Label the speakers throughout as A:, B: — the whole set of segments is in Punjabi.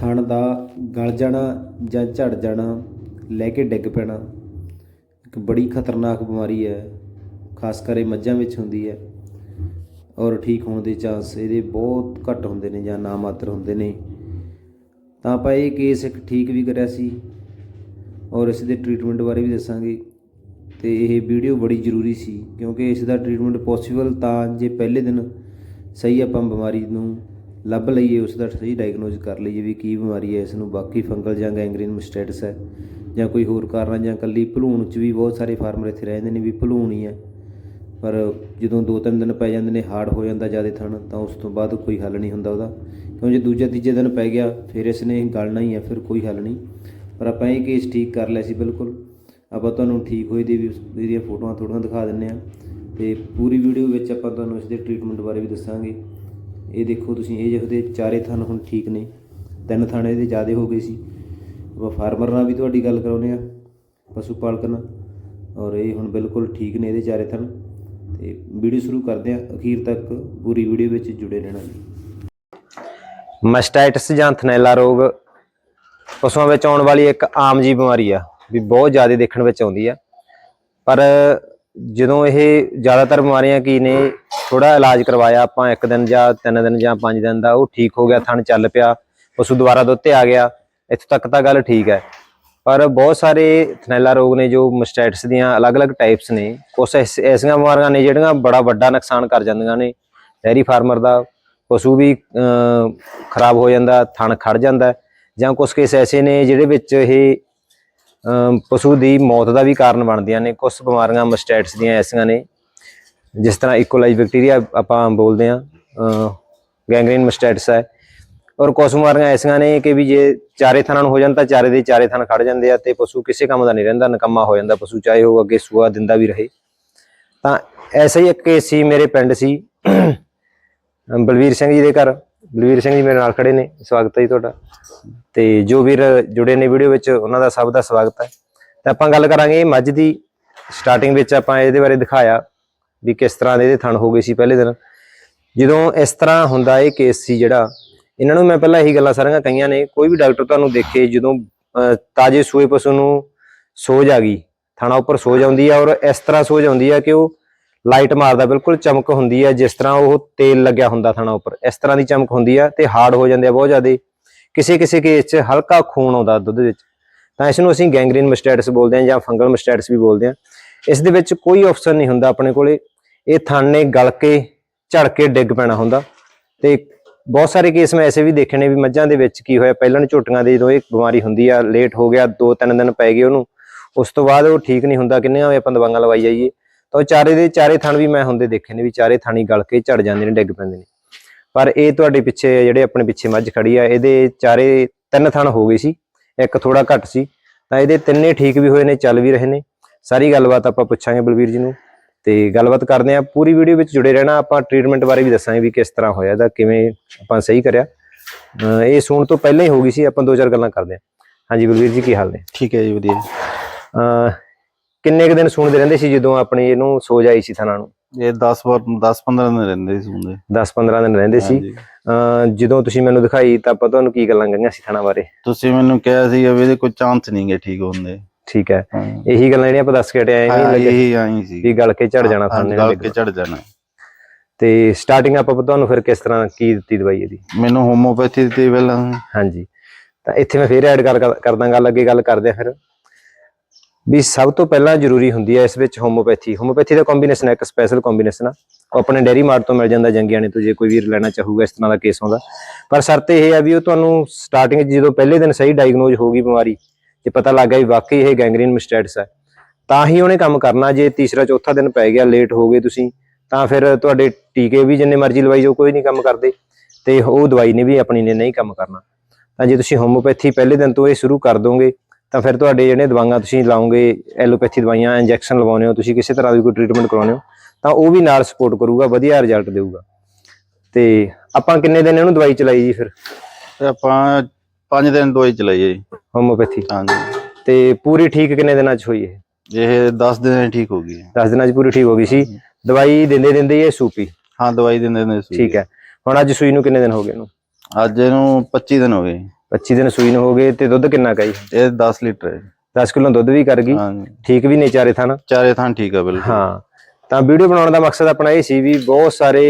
A: ਥਣ ਦਾ ਗਲ ਜਾਣਾ ਜਾਂ ਝੜ ਜਾਣਾ, ਲੈ ਕੇ ਡਿੱਗ ਪੈਣਾ, ਇੱਕ ਬੜੀ ਖਤਰਨਾਕ ਬਿਮਾਰੀ ਹੈ, ਖਾਸ ਕਰ ਇਹ ਮੱਝਾਂ ਵਿੱਚ ਹੁੰਦੀ ਹੈ। ਔਰ ਠੀਕ ਹੋਣ ਦੇ ਚਾਂਸ ਇਹਦੇ ਬਹੁਤ ਘੱਟ ਹੁੰਦੇ ਨੇ ਜਾਂ ਨਾ ਮਾਤਰ ਹੁੰਦੇ ਨੇ। ਤਾਂ ਆਪਾਂ ਇਹ ਕੇਸ ਇੱਕ ਠੀਕ ਵੀ ਕਰਿਆ ਸੀ ਔਰ ਇਸ ਦੇ ਟ੍ਰੀਟਮੈਂਟ ਬਾਰੇ ਵੀ ਦੱਸਾਂਗੇ ਤੇ ਇਹ ਵੀਡੀਓ ਬੜੀ ਜ਼ਰੂਰੀ ਸੀ ਕਿਉਂਕਿ ਇਸ ਦਾ ਟ੍ਰੀਟਮੈਂਟ ਪੋਸੀਬਲ ਤਾਂ ਜੇ ਪਹਿਲੇ ਦਿਨ ਸਹੀ ਆਪਾਂ ਬਿਮਾਰੀ ਨੂੰ ਲੱਭ ਲਈਏ, ਉਸ ਦਾ ਸਹੀ ਡਾਇਗਨੋਜ਼ ਕਰ ਲਈਏ ਵੀ ਕੀ ਬਿਮਾਰੀ ਹੈ ਇਸ ਨੂੰ ਬਾਕੀ ਫੰਗਲ ਜਾਂ ਗੈਂਗਰੀਨ ਮਸਟੇਟਸ ਹੈ ਜਾਂ ਕੋਈ ਹੋਰ ਕਾਰਨ ਜਾਂ ਕੱਲੀ ਭਲੂਣ ਚ ਵੀ ਬਹੁਤ ਸਾਰੇ ਫਾਰਮਰ ਇੱਥੇ ਰਹਿੰਦੇ ਨੇ ਵੀ ਭਲੂਣ ਹੀ ਹੈ। ਪਰ ਜਦੋਂ ਦੋ ਤਿੰਨ ਦਿਨ ਪੈ ਜਾਂਦੇ ਨੇ ਹਾਰਡ ਹੋ ਜਾਂਦਾ ਜ਼ਿਆਦਾ ਥਣ, ਤਾਂ ਉਸ ਤੋਂ ਬਾਅਦ ਕੋਈ ਹੱਲ ਨਹੀਂ ਹੁੰਦਾ ਉਹਦਾ। ਕਿਉਂ ਜੇ ਦੂਜੇ ਤੀਜੇ ਦਿਨ ਪੈ ਗਿਆ, ਫਿਰ ਇਸ ਨੇ ਗਲਣਾ ਹੀ ਹੈ, ਫਿਰ ਕੋਈ ਹੱਲ ਨਹੀਂ। ਪਰ ਆਪਾਂ ਇਹ ਕੇਸ ਠੀਕ ਕਰ ਲਿਆ ਸੀ, ਬਿਲਕੁਲ। ਆਪਾਂ ਤੁਹਾਨੂੰ ਠੀਕ ਹੋਈ ਦੀ ਵੀ ਇਹਦੀਆਂ ਫੋਟੋਆਂ ਥੋੜ੍ਹੀਆਂ ਦਿਖਾ ਦਿੰਨੇ ਆ ਤੇ ਪੂਰੀ ਵੀਡੀਓ ਵਿੱਚ ਆਪਾਂ ਤੁਹਾਨੂੰ ਇਸ ਦੇ ਟ੍ਰੀਟਮੈਂਟ ਬਾਰੇ ਵੀ ਦੱਸਾਂਗੇ। ਇਹ ਦੇਖੋ ਤੁਸੀਂ, ਇਹ ਜਿਹਦੇ ਚਾਰੇ ਥਣ ਹੁਣ ਠੀਕ ਨੇ। ਤਿੰਨ ਥਣ ਇਹਦੇ ਜ਼ਿਆਦੇ ਹੋ ਗਏ ਸੀ। ਆਪਾਂ ਫਾਰਮਰ ਨਾਲ ਵੀ ਤੁਹਾਡੀ ਗੱਲ ਕਰਾਉਨੇ ਆ ਪਸ਼ੂ ਪਾਲਕ ਨਾਲ। ਔਰ ਇਹ ਹੁਣ ਬਿਲਕੁਲ ਠੀਕ ਨੇ ਇਹਦੇ ਚਾਰੇ ਥਣ। ਤੇ ਵੀਡੀਓ ਸ਼ੁਰੂ ਕਰਦੇ ਆ ਅਖੀਰ ਤੱਕ ਪੂਰੀ ਵੀਡੀਓ ਵਿੱਚ ਜੁੜੇ ਰਹਿਣਾ ਜੀ।
B: ਮਸਟਾਈਟਸ ਜਾਂ ਥਨੈਲਾ ਰੋਗ, ਪਸ਼ੂਆਂ ਵਿੱਚ ਆਉਣ ਵਾਲੀ ਇੱਕ ਆਮ ਜੀ ਬਿਮਾਰੀ ਆ, ਵੀ ਬਹੁਤ ਜ਼ਿਆਦਾ ਦੇਖਣ ਵਿੱਚ ਆਉਂਦੀ ਆ। ਪਰ ਜਦੋਂ ਇਹ ਜ਼ਿਆਦਾਤਰ ਬਿਮਾਰੀਆਂ ਕੀ ਨੇ ਥੋੜਾ ਇਲਾਜ ਕਰਵਾਇਆ ਆਪਾਂ, ਇੱਕ ਦਿਨ ਜਾਂ ਤਿੰਨ ਦਿਨ ਜਾਂ ਪੰਜ ਦਿਨ ਦਾ, ਉਹ ਠੀਕ ਹੋ ਗਿਆ, ਥਣ ਚੱਲ ਪਿਆ, ਪਸ਼ੂ ਦੁਬਾਰਾ ਦੁੱਧ ਤੇ ਆ ਗਿਆ, ਇੱਥੋਂ ਤੱਕ ਤਾਂ ਗੱਲ ਠੀਕ ਹੈ। ਪਰ ਬਹੁਤ ਸਾਰੇ ਥਨੈਲਾ ਰੋਗ ਨੇ ਜੋ ਮਸਟਾਈਟਸ ਦੀਆਂ ਅਲੱਗ-ਅਲੱਗ ਟਾਈਪਸ ਨੇ, ਕੁਛ ਐਸ- ਐਸੀਆਂ ਬਿਮਾਰੀਆਂ ਨੇ ਜਿਹੜੀਆਂ ਬੜਾ ਵੱਡਾ ਨੁਕਸਾਨ ਕਰ ਜਾਂਦੀਆਂ ਨੇ। ਡੈਰੀ ਫਾਰਮਰ ਦਾ ਪਸ਼ੂ ਵੀ ਖਰਾਬ ਹੋ ਜਾਂਦਾ, ਥਣ ਖੜ ਜਾਂਦਾ, ਜਾਂ ਕੁਝ ਕੇਸ ਐਸੇ ਨੇ ਜਿਹੜੇ ਵਿੱਚ ਇਹ ਪਸ਼ੂ ਦੀ ਮੌਤ ਦਾ ਵੀ ਕਾਰਨ ਬਣਦੀਆਂ ਨੇ ਕੁਝ ਬਿਮਾਰੀਆਂ, ਮਸਟੈਟਸ ਦੀਆਂ ਐਸੀਆਂ ਨੇ, ਜਿਸ ਤਰ੍ਹਾਂ ਇਕੋਲਾਈਜ਼ ਬੈਕਟੀਰੀਆ ਆਪਾਂ ਬੋਲਦੇ ਆ ਗੈਂਗਰੀਨ ਮਸਟੈਟਸ ਹੈ, ਔਰ ਕੁਝ ਬਿਮਾਰੀਆਂ ਐਸੀਆਂ ਨੇ ਕਿ ਵੀ ਜੇ ਚਾਰੇ ਥਣਾਂ ਨੂੰ ਹੋ ਜਾਣ ਤਾਂ ਚਾਰੇ ਦੇ ਚਾਰੇ ਥਣ ਖੜ ਜਾਂਦੇ ਆ ਤੇ ਪਸ਼ੂ ਕਿਸੇ ਕੰਮ ਦਾ ਨਹੀਂ ਰਹਿੰਦਾ, ਨਕਮਾ ਹੋ ਜਾਂਦਾ, ਪਸ਼ੂ ਚਾਹੇ ਉਹ ਅੱਗੇ ਸੂਆ ਦਿੰਦਾ ਵੀ ਰਹੇ। ਤਾਂ ਐਸਾ ਹੀ ਇੱਕ ਕੇਸ ਸੀ ਮੇਰੇ ਪਿੰਡ ਸੀ, ਅਮ, ਬਲਵੀਰ ਸਿੰਘ ਜੀ ਦੇ ਘਰ। ਬਲਵੀਰ ਸਿੰਘ ਜੀ ਮੇਰੇ ਨਾਲ ਖੜੇ ਨੇ ਸਵਾਗਤ ਹੈ ਜੀ ਤੁਹਾਡਾ। ਤੇ ਜੋ ਵੀਰ ਜੁੜੇ ਨੇ ਵੀਡੀਓ ਵਿੱਚ ਉਹਨਾਂ ਦਾ ਸਭ ਦਾ ਸਵਾਗਤ ਹੈ। ਤਾਂ ਆਪਾਂ ਗੱਲ ਕਰਾਂਗੇ ਮੱਝ ਦੀ ਸਟਾਰਟਿੰਗ ਵਿੱਚ ਆਪਾਂ ਇਹਦੇ ਬਾਰੇ ਦਿਖਾਇਆ ਵੀ ਕਿਸ ਤਰ੍ਹਾਂ ਦੇ ਇਹਦੇ ਥਣ ਹੋ ਗਏ ਸੀ ਪਹਿਲੇ ਦਿਨ। ਜਦੋਂ ਇਸ ਤਰ੍ਹਾਂ ਹੁੰਦਾ ਇਹ ਕੇਸ ਸੀ ਜਿਹੜਾ ਇਹਨਾਂ ਨੂੰ ਮੈਂ ਪਹਿਲਾਂ ਇਹੀ ਗੱਲਾਂ ਸਾਰੀਆਂ ਕਹੀਆਂ ਨੇ ਕੋਈ ਵੀ ਡਾਕਟਰ ਤੁਹਾਨੂੰ ਦੇਖੇ ਜਦੋਂ ਅਹ, ਤਾਜ਼ੇ ਸੂਏ ਪਸ਼ੂ ਨੂੰ ਸੋਜ ਆ ਗਈ ਥਾਣਾ ਉੱਪਰ ਸੋਜ ਆਉਂਦੀ ਆ ਔਰ ਇਸ ਤਰ੍ਹਾਂ ਸੋਜ ਆਉਂਦੀ ਆ ਕਿ ਉਹ ਲਾਈਟ ਮਾਰਦਾ ਬਿਲਕੁਲ ਚਮਕ ਹੁੰਦੀ ਹੈ, ਜਿਸ ਤਰ੍ਹਾਂ ਉਹ ਤੇਲ ਲੱਗਿਆ ਹੁੰਦਾ ਥਣਾ ਉੱਪਰ। ਇਸ ਤਰ੍ਹਾਂ ਦੀ ਚਮਕ ਹੁੰਦੀ ਆ ਤੇ ਹਾਰਡ ਹੋ ਜਾਂਦੇ ਆ ਬਹੁਤ ਜ਼ਿਆਦਾ। ਕਿਸੇ ਕਿਸੇ ਕੇਸ 'ਚ ਹਲਕਾ ਖੂਨ ਆਉਂਦਾ ਦੁੱਧ ਵਿੱਚ। ਤਾਂ ਇਸ ਨੂੰ ਅਸੀਂ ਗੈਂਗਰੀਨ ਮਸਟੈਟਸ ਬੋਲਦੇ ਹਾਂ ਜਾਂ ਫੰਗਲ ਮਸਟੈਟਸ ਵੀ ਬੋਲਦੇ ਹਾਂ। ਇਸ ਦੇ ਵਿੱਚ ਕੋਈ ਆਪਸ਼ਨ ਨਹੀਂ ਹੁੰਦਾ ਆਪਣੇ ਕੋਲੇ। ਇਹ ਥਣ ਨੇ ਗਲ ਕੇ, ਝੜ ਕੇ ਡਿੱਗ ਪੈਣਾ ਹੁੰਦਾ। ਤੇ ਬਹੁਤ ਸਾਰੇ ਕੇਸ ਮੈਂ ਐਸੇ ਵੀ ਦੇਖੇ ਨੇ ਵੀ ਮੱਝਾਂ ਦੇ ਵਿੱਚ ਕੀ ਹੋਇਆ, ਪਹਿਲਾਂ ਝੋਟੀਆਂ ਦੇ ਜਦੋਂ ਇਹ ਬਿਮਾਰੀ ਹੁੰਦੀ ਆ ਲੇਟ ਹੋ ਗਿਆ ਦੋ ਤਿੰਨ ਦਿਨ ਪੈ ਗਏ ਉਹਨੂੰ। ਉਸ ਤੋਂ ਬਾਅਦ ਉਹ ਠੀਕ ਨਹੀਂ ਹੁੰਦਾ, ਕਿੰਨੇ ਆਪਾਂ ਦਵਾਈਆਂ ਲਵਾਈ ਜਾਈਏ। ਤਾਂ ਉਹ ਚਾਰੇ ਦੇ ਚਾਰੇ ਥਣ ਵੀ ਮੈਂ ਹੁੰਦੇ ਦੇਖੇ ਨੇ ਵੀ ਚਾਰੇ ਥਾਣੀ ਗਲ ਕੇ ਝੜ ਜਾਂਦੇ ਨੇ ਡਿੱਗ ਪੈਂਦੇ ਨੇ। ਪਰ ਇਹ ਤੁਹਾਡੇ ਪਿੱਛੇ ਜਿਹੜੇ ਆਪਣੇ ਪਿੱਛੇ ਮੱਝ ਖੜੀ ਆ ਇਹਦੇ ਚਾਰੇ ਤਿੰਨ ਥਣ ਹੋ ਗਏ ਸੀ ਇੱਕ ਥੋੜਾ ਘੱਟ ਸੀ। ਤਾਂ ਇਹਦੇ ਤਿੰਨੇ ਠੀਕ ਵੀ ਹੋਏ ਨੇ ਚੱਲ ਵੀ ਰਹੇ ਨੇ। ਸਾਰੀ ਗੱਲਬਾਤ ਆਪਾਂ ਪੁੱਛਾਂਗੇ ਬਲਵੀਰ ਜੀ ਨੂੰ ਤੇ ਗੱਲਬਾਤ ਕਰਦੇ ਆ ਪੂਰੀ ਵੀਡੀਓ ਵਿੱਚ ਜੁੜੇ ਰਹਿਣਾ ਆਪਾਂ ਟ੍ਰੀਟਮੈਂਟ ਬਾਰੇ ਵੀ ਦੱਸਾਂਗੇ ਵੀ ਕਿਸ ਤਰ੍ਹਾਂ ਹੋਇਆ ਇਹਦਾ ਕਿਵੇਂ ਆਪਾਂ ਸਹੀ ਕਰਿਆ। ਇਹ ਸੂਣ ਤੋਂ ਪਹਿਲਾਂ ਹੀ ਹੋ ਗਈ ਸੀ ਆਪਾਂ ਦੋ ਚਾਰ ਗੱਲਾਂ ਕਰਦੇ ਆ ਹਾਂਜੀ ਬਲਵੀਰ ਜੀ ਕੀ ਹਾਲ ਨੇ?
C: ਠੀਕ ਹੈ ਜੀ ਵਧੀਆ।
B: ਕਿੰਨੇ ਕੁ ਦਿਨ ਸੂਣਦੇ ਰਹਿੰਦੇ ਸੀ ਜਦੋਂ ਆਪਣੀ ਇਹਨੂੰ ਸੋਜ ਆਈ ਸੀ ਥਣਾ ਨੂੰ?
C: ਇਹ 10 ਵਾਰ 10 15 ਦਿਨ ਰਹਿੰਦੇ ਸੀ ਹੁੰਦੇ
B: 10-15 ਦਿਨ ਰਹਿੰਦੇ ਸੀ। ਜਦੋਂ ਤੁਸੀਂ ਮੈਨੂੰ ਦਿਖਾਈ ਤਾਂ ਆਪਾਂ ਤੁਹਾਨੂੰ ਕੀ ਗੱਲਾਂ ਕਹੀਆਂ ਸੀ ਥਣਾ ਬਾਰੇ?
C: ਤੁਸੀਂ ਮੈਨੂੰ ਕਿਹਾ ਸੀ ਵੀ ਇਹਦੇ ਕੋਈ ਚਾਂਸ ਨਹੀਂ ਗੇ ਠੀਕ ਹੋਣ ਦੇ।
B: ਠੀਕ ਹੈ। ਇਹੀ ਗੱਲਾਂ ਜਿਹੜੀਆਂ ਆਪਾਂ ਦੱਸ ਕੇ ਹਟੇ ਆਏ ਨਹੀਂ ਲੱਗੇ।
C: ਇਹੀ ਆਈ ਸੀ।
B: ਵੀ ਗਲ ਕੇ ਝੜ ਜਾਣਾ ਥਾਣੇ
C: ਗਲ ਕੇ ਝੜ ਜਾਣਾ।
B: ਤੇ ਸਟਾਰਟਿੰਗ ਆਪਾਂ ਤੁਹਾਨੂੰ ਫਿਰ ਕਿਸ ਤਰ੍ਹਾਂ ਕੀ ਦਿੱਤੀ ਦਵਾਈ ਇਹਦੀ?
C: ਮੈਨੂੰ ਹੋਮੋਪੈਥੀ ਦਿੱਤੀ ਪਹਿਲਾਂ।
B: ਹਾਂਜੀ। ਤਾਂ ਇੱਥੇ ਮੈਂ ਫੇਰ ਐਡ ਕਰ- ਕਰਦਾ ਗੱਲ ਅੱਗੇ ਗੱਲ ਕਰਦੇ ਆ ਫਿਰ। ਵੀ ਸਭ ਤੋਂ ਪਹਿਲਾਂ ਜ਼ਰੂਰੀ ਹੁੰਦੀ ਹੈ ਇਸ ਵਿੱਚ ਹੋਮੋਪੈਥੀ ਹੋਮੋਪੈਥੀ ਦਾ ਕੰਬੀਨੇਸ਼ਨ ਹੈ ਇੱਕ ਸਪੈਸ਼ਲ ਕੰਬੀਨੇਸ਼ਨ ਆ। ਉਹ ਆਪਣੇ ਡੈਰੀ ਮਾਰਟ ਤੋਂ ਮਿਲ ਜਾਂਦਾ ਜੰਗੀਆਣੇ ਤੋਂ, ਜੇ ਕੋਈ ਵੀਰ ਲੈਣਾ ਚਾਹੂਗਾ ਇਸ ਤਰ੍ਹਾਂ ਦਾ ਕੇਸ ਆਉਂਦਾ। ਪਰ ਸ਼ਰਤ ਇਹ ਹੈ ਵੀ ਉਹ ਤੁਹਾਨੂੰ ਸਟਾਰਟਿੰਗ ਜਦੋਂ ਪਹਿਲੇ ਦਿਨ ਸਹੀ ਡਾਇਗਨੋਜ਼ ਹੋ ਗਈ ਬਿਮਾਰੀ ਜੇ ਪਤਾ ਲੱਗ ਗਿਆ ਵੀ ਵਾਕਈ ਇਹ ਗੈਂਗਰੀਨ ਮਿਸਟੈਟਸ ਹੈ ਤਾਂ ਹੀ ਉਹਨੇ ਕੰਮ ਕਰਨਾ, ਜੇ ਤੀਸਰਾ ਚੌਥਾ ਦਿਨ ਪੈ ਗਿਆ ਲੇਟ ਹੋ ਗਏ ਤੁਸੀਂ, ਤਾਂ ਫਿਰ ਤੁਹਾਡੇ ਟੀਕੇ ਵੀ ਜਿੰਨੇ ਮਰਜ਼ੀ ਲਵਾਈ ਜਾਓ, ਕੋਈ ਨਹੀਂ ਕੰਮ ਕਰਦੇ। ਤੇ ਉਹ ਦਵਾਈ ਨੇ ਵੀ ਆਪਣੀ ਨੇ ਨਹੀਂ ਕੰਮ ਕਰਨਾ। ਤਾਂ ਜੇ ਤੁਸੀਂ ਹੋਮੋਪੈਥੀ ਪਹਿਲੇ ਦਿਨ ਤੋਂ ਇਹ ਸ਼ੁਰੂ ਕਰ ਦੋਗੇ ਤਾਂ ਫਿਰ ਤੁਹਾਡੇ ਜਿਹੜੇ ਦਵਾਈਆਂ ਤੁਸੀਂ ਲਾਓਗੇ ਐਲੋਪੈਥੀ ਦਵਾਈਆਂ ਇੰਜੈਕਸ਼ਨ ਲਵਾਉਣੇ ਹੋ ਤੁਸੀਂ ਕਿਸੇ ਤਰ੍ਹਾਂ ਦੀ ਕੋਈ ਟ੍ਰੀਟਮੈਂਟ ਕਰਾਉਣੇ ਹੋ ਤਾਂ ਉਹ ਵੀ ਨਾਲ ਸਪੋਰਟ ਕਰੂਗਾ ਵਧੀਆ ਰਿਜ਼ਲਟ ਦੇਊਗਾ। ਤੇ ਆਪਾਂ ਕਿੰਨੇ ਦਿਨ ਇਹਨੂੰ ਦਵਾਈ ਚਲਾਈ ਜੀ ਫਿਰ?
C: ਤੇ ਆਪਾਂ 5 ਦਿਨ ਦਵਾਈ ਚਲਾਈ ਹੈ ਜੀ।
B: ਹੋਮੋਪੈਥੀ
C: ਹਾਂਜੀ।
B: ਤੇ ਪੂਰੀ ਠੀਕ ਕਿੰਨੇ ਦਿਨਾਂ ਚ ਹੋਈ ਇਹ
C: ਇਹ 10 ਦਿਨ ਠੀਕ ਹੋ ਗਈ
B: 10 ਦਿਨਾਂ ਚ ਪੂਰੀ ਠੀਕ ਹੋ ਗਈ ਸੀ। ਦਵਾਈ ਦਿੰਦੇ ਦਿੰਦੇ ਇਹ ਸੂਪੀ?
C: ਹਾਂ ਦਵਾਈ ਦਿੰਦੇ ਨੇ
B: ਠੀਕ ਹੈ। ਹੁਣ ਅੱਜ ਸੂਈ ਨੂੰ ਕਿੰਨੇ ਦਿਨ ਹੋ ਗਏ ਇਹਨੂੰ?
C: ਅੱਜ ਇਹਨੂੰ 25 ਦਿਨ ਹੋ ਗਏ।
B: 25 ਦਿਨ ਸੂਈ ਨੂੰ ਹੋ ਗਏ ਤੇ ਦੁੱਧ ਕਿੰਨਾ ਕਾ ਜੀ?
C: ਇਹ 10 ਲੀਟਰ ਹੈ
B: 10 ਕਿਲੋ ਦੁੱਧ ਵੀ ਕਰ ਗਈ।
C: ਹਾਂਜੀ।
B: ਠੀਕ ਵੀ ਨੇ ਚਾਰੇ ਥਾਂ
C: ਚਾਰੇ ਥਾਂ ਠੀਕ ਆ ਬਿਲਕੁਲ।
B: ਹਾਂ। ਤਾਂ ਵੀਡੀਓ ਬਣਾਉਣ ਦਾ ਮਕਸਦ ਆਪਣਾ ਇਹ ਸੀ ਵੀ ਬਹੁਤ ਸਾਰੇ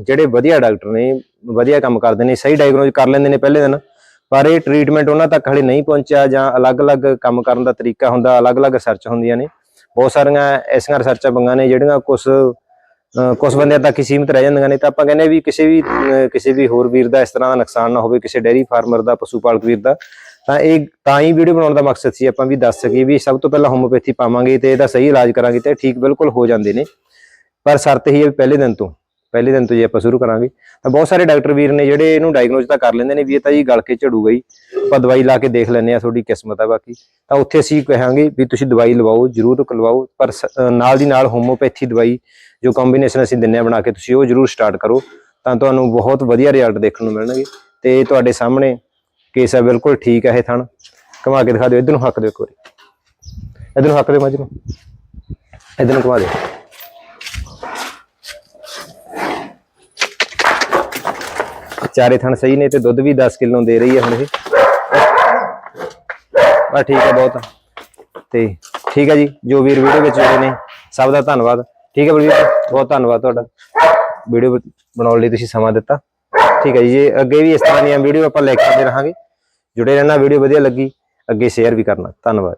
B: ਜਿਹੜੇ ਵਧੀਆ ਡਾਕਟਰ ਨੇ ਵਧੀਆ ਕੰਮ ਕਰਦੇ ਨੇ ਸਹੀ ਡਾਇਗਨੋਜ਼ ਕਰ ਲੈਂਦੇ ਨੇ ਪਹਿਲੇ ਦਿਨ। ਪਰ ਇਹ ਟ੍ਰੀਟਮੈਂਟ ਉਹਨਾਂ ਤੱਕ ਹਲੇ ਨਹੀਂ ਪਹੁੰਚਿਆ ਜਾਂ ਅਲੱਗ-ਅਲੱਗ ਕੰਮ ਕਰਨ ਦਾ ਤਰੀਕਾ ਹੁੰਦਾ ਅਲੱਗ-ਅਲੱਗ ਰਿਸਰਚ ਹੁੰਦੀਆਂ ਨੇ। ਬਹੁਤ ਸਾਰੀਆਂ ਐਸੀਆਂ ਰਿਸਰਚਾਂ ਬੰਗਾਂ ਨੇ ਜਿਹੜੀਆਂ ਕੁਝ ਕੁਝ ਬੰਦਿਆਂ ਤੱਕ ਹੀ ਸੀਮਿਤ ਰਹਿ ਜਾਂਦੀਆਂ ਨੇ। ਤਾਂ ਆਪਾਂ ਕਹਿੰਦੇ ਵੀ ਕਿਸੇ ਵੀ ਕਿਸੇ ਵੀ ਹੋਰ ਵੀਰ ਦਾ ਇਸ ਤਰ੍ਹਾਂ ਦਾ ਨੁਕਸਾਨ ਨਾ ਹੋਵੇ, ਕਿਸੇ ਡੇਅਰੀ ਫਾਰਮਰ ਦਾ ਪਸ਼ੂ ਪਾਲਕ ਵੀਰ ਦਾ। ਤਾਂ ਇਹ ਤਾਂ ਹੀ ਵੀਡੀਓ ਬਣਾਉਣ ਦਾ ਮਕਸਦ ਸੀ ਆਪਾਂ ਵੀ ਦੱਸ ਸਕੀਏ ਵੀ ਸਭ ਤੋਂ ਪਹਿਲਾਂ ਹੋਮੋਪੈਥੀ ਪਾਵਾਂਗੇ ਤੇ ਇਹਦਾ ਸਹੀ ਇਲਾਜ ਕਰਾਂਗੇ ਤੇ ਇਹ ਠੀਕ ਬਿਲਕੁਲ ਹੋ ਜਾਂਦੇ ਨੇ। ਪਰ ਸ਼ਰਤ ਹੀ ਹੈ ਵੀ ਪਹਿਲੇ ਦਿਨ ਤੋਂ ਪਹਿਲੇ ਦਿਨ ਤੋਂ ਜੇ ਆਪਾਂ ਸ਼ੁਰੂ ਕਰਾਂਗੇ, ਤਾਂ ਬਹੁਤ ਸਾਰੇ ਡਾਕਟਰ ਵੀਰ ਨੇ ਜਿਹੜੇ ਇਹਨੂੰ ਡਾਇਗਨੋਜ਼ ਤਾਂ ਕਰ ਲੈਂਦੇ ਨੇ, ਵੀ ਇਹ ਤਾਂ ਜੀ ਗਲ ਕੇ ਝੜੂਗਾ ਹੀ ਆਪਾਂ ਦਵਾਈ ਲਾ ਕੇ ਦੇਖ ਲੈਂਦੇ ਆ ਤੁਹਾਡੀ ਕਿਸਮਤ ਆ ਬਾਕੀ। ਤਾਂ ਉੱਥੇ ਅਸੀਂ ਕਹਾਂਗੇ ਵੀ ਤੁਸੀਂ ਦਵਾਈ ਲਵਾਓ, ਜ਼ਰੂਰ ਲਵਾਓ, ਪਰ ਸ- ਨਾਲ ਦੀ ਨਾਲ ਹੋਮੋਪੈਥੀ ਦਵਾਈ ਜੋ ਕੰਬੀਨੇਸ਼ਨ ਅਸੀਂ ਦਿੰਨੇ ਆ ਬਣਾ ਕੇ ਤੁਸੀਂ ਉਹ ਜ਼ਰੂਰ ਸਟਾਰਟ ਕਰੋ, ਤਾਂ ਤੁਹਾਨੂੰ ਬਹੁਤ ਵਧੀਆ ਰਿਜ਼ਲਟ ਦੇਖਣ ਨੂੰ ਮਿਲਣਗੇ। ਤੇ ਤੁਹਾਡੇ ਸਾਹਮਣੇ ਕੇਸ ਹੈ ਬਿਲਕੁਲ ਠੀਕ ਹੈ ਇਹ ਥਣ। ਘੁਮਾ ਕੇ ਦਿਖਾ ਦਿਓ, ਇਧਰ ਨੂੰ ਹੱਕ ਦਿਓ ਇੱਕ ਵਾਰੀ। ਇਧਰ ਨੂੰ ਹੱਕ ਦਿਓ ਮੱਝ ਨੂੰ। ਇਧਰ ਨੂੰ ਘੁਮਾ ਦਿਓ। ਚਾਰੇ ਥਣ ਸਹੀ ਨੇ ਤੇ ਦੁੱਧ ਵੀ 10 ਕਿਲੋ ਦੇ ਰਹੀ ਹੈ ਹੁਣ ਇਹ। ਬਸ ਠੀਕ ਹੈ ਬਹੁਤ। ਆ। ਤੇ ਠੀਕ ਹੈ ਜੀ, ਜੋ ਵੀਰ ਵੀਡੀਓ ਵਿੱਚ ਜੁੜੇ ਨੇ, ਸਭ ਦਾ ਧੰਨਵਾਦ। ਠੀਕ ਹੈ ਬਲਵੀਰ ਬਹੁਤ ਧੰਨਵਾਦ ਤੁਹਾਡਾ। ਵੀਡੀਓ ਬਣਾਉਣ ਲਈ ਤੁਸੀਂ ਸਮਾਂ ਦਿੱਤਾ। ਠੀਕ ਹੈ ਜੀ, ਜੇ ਅੱਗੇ ਵੀ ਇਸ ਤਰ੍ਹਾਂ ਦੀਆਂ ਵੀਡੀਓ ਆਪਾਂ ਲੈ ਕੇ ਆਉਂਦੇ ਰਹਾਂਗੇ, ਜੁੜੇ ਰਹਿਣਾ, ਵੀਡੀਓ ਵਧੀਆ ਲੱਗੀ, ਅੱਗੇ ਸ਼ੇਅਰ ਵੀ ਕਰਨਾ। ਧੰਨਵਾਦ।